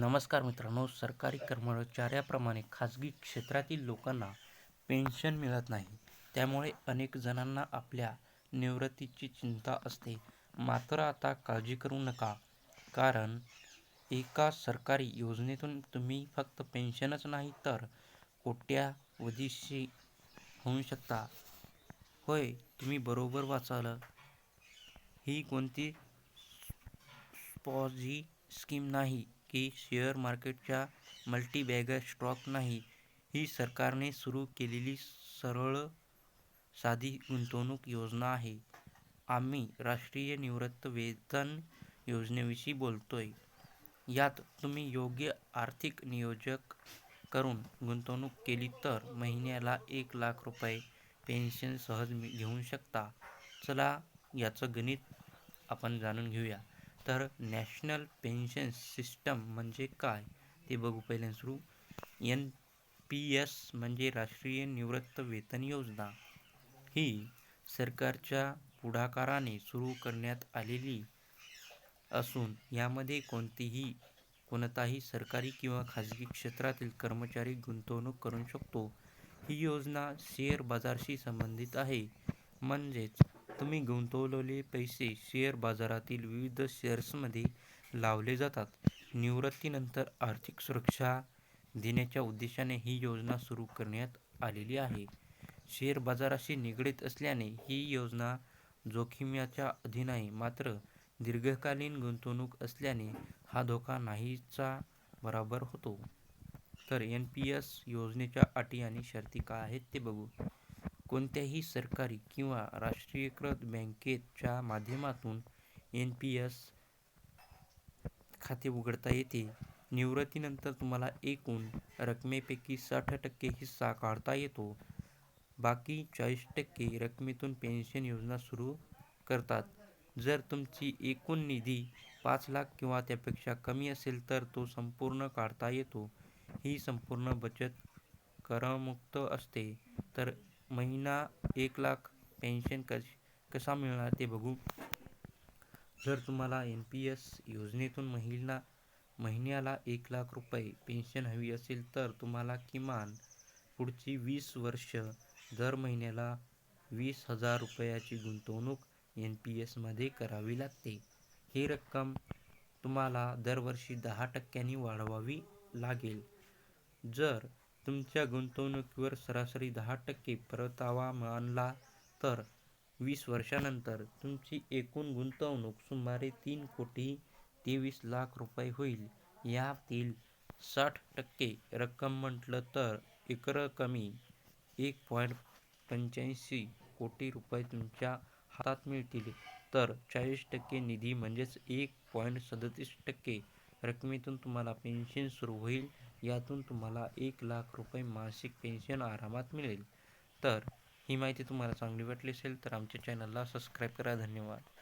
नमस्कार मित्रांनो सरकारी कर्मचाऱ्याप्रमाणे खाजगी क्षेत्रातील लोकांना पेन्शन मिळत नाही. त्यामुळे अनेक जणांना आपल्या निवृत्तीची चिंता असते. मात्र आता काळजी करू नका कारण एका सरकारी योजनेतून तुम्ही फक्त पेन्शनच नाही तर कोट्यावधीशी होऊ शकता. होय तुम्ही बरोबर वाचाल. ही कोणती स्पॉझी स्कीम नाही. की शेअर मार्केटच्या मल्टीबॅगर स्टॉक नाही ही सरकारने सुरू केलेली सरळ साधी गुंतवणूक योजना आहे. आम्ही राष्ट्रीय निवृत्तीवेतन योजनेविषयी बोलतोय. यात तुम्ही योग्य आर्थिक नियोजन करून गुंतवणूक केली तर महिन्याला एक लाख रुपये पेन्शन सहज घेऊ शकता. चला याचं गणित आपण जाणून घेऊया. तर नॅशनल पेन्शन सिस्टम म्हणजे काय? ते बघू पहिले सुरू. एन पी एस म्हणजे राष्ट्रीय निवृत्तीवेतन योजना. ही सरकारच्या पुढाकाराने सुरू करण्यात आलेली असून यामध्ये कोणतीही कोणताही सरकारी किंवा खाजगी क्षेत्रातील कर्मचारी गुंतवणूक करू शकतो. ही योजना शेअर बाजारशी संबंधित आहे. म्हणजेच तुम्ही गुंतवलेले पैसे शेअर बाजारातील विविध शेअर्समध्ये लावले जातात. निवृत्तीनंतर आर्थिक सुरक्षा देण्याच्या उद्देशाने ही योजना सुरू करण्यात आलेली आहे. शेअर बाजाराशी निगडीत असल्याने ही योजना जोखमीच्या अधीन आहे. मात्र दीर्घकालीन गुंतवणूक असल्याने हा धोका नाहीचा बराबर होतो. तर एन पी एस योजनेच्या अटी आणि शर्ती काय आहेत ते बघू. कोणत्याही सरकारी किंवा राष्ट्रीयकृत बँकेच्या माध्यमातून एन पी एस खाते उघडता येते. निवृत्तीनंतर तुम्हाला एकूण रकमेपैकी साठ टक्के हिस्सा काढता येतो. बाकी चाळीस टक्के रकमेतून पेन्शन योजना सुरू करतात. जर तुमची एकूण निधी पाच लाख किंवा त्यापेक्षा कमी असेल तर तो संपूर्ण काढता येतो. ही संपूर्ण बचत करमुक्त असते. तर महिना एक लाख पेन्शन कश कसा मिळणार ते बघू. जर तुम्हाला एन पी एस योजनेतून महिना महिन्याला एक लाख रुपये पेन्शन हवी असेल तर तुम्हाला किमान पुढची वीस वर्ष दर महिन्याला वीस हजार रुपयाची गुंतवणूक एन पी एसमध्ये करावी लागते. ही रक्कम तुम्हाला दरवर्षी दहा टक्क्यांनी वाढवावी लागेल. जर तुमच्या गुंतवणुकीवर सरासरी दहा टक्के परतावा मिळाला तर वीस वर्षांनंतर तुमची एकूण गुंतवणूक सुमारे तीन कोटी तेवीस लाख रुपये होईल. यातील साठ टक्के रक्कम म्हटलं तर एकर कमी एक पॉईंट पंच्याऐंशी कोटी रुपये तुमच्या हातात मिळतील. तर चाळीस टक्के निधी म्हणजेच एक पॉईंट सदतीस टक्के रकमेतून तुम्हाला पेन्शन सुरू होईल. यातून तुम्हाला एक लाख रुपये मासिक पेन्शन आरामात मिळेल. तर ही माहिती तुम्हाला चांगली वाटली असेल तर आमच्या चॅनलला सबस्क्राईब करा. धन्यवाद.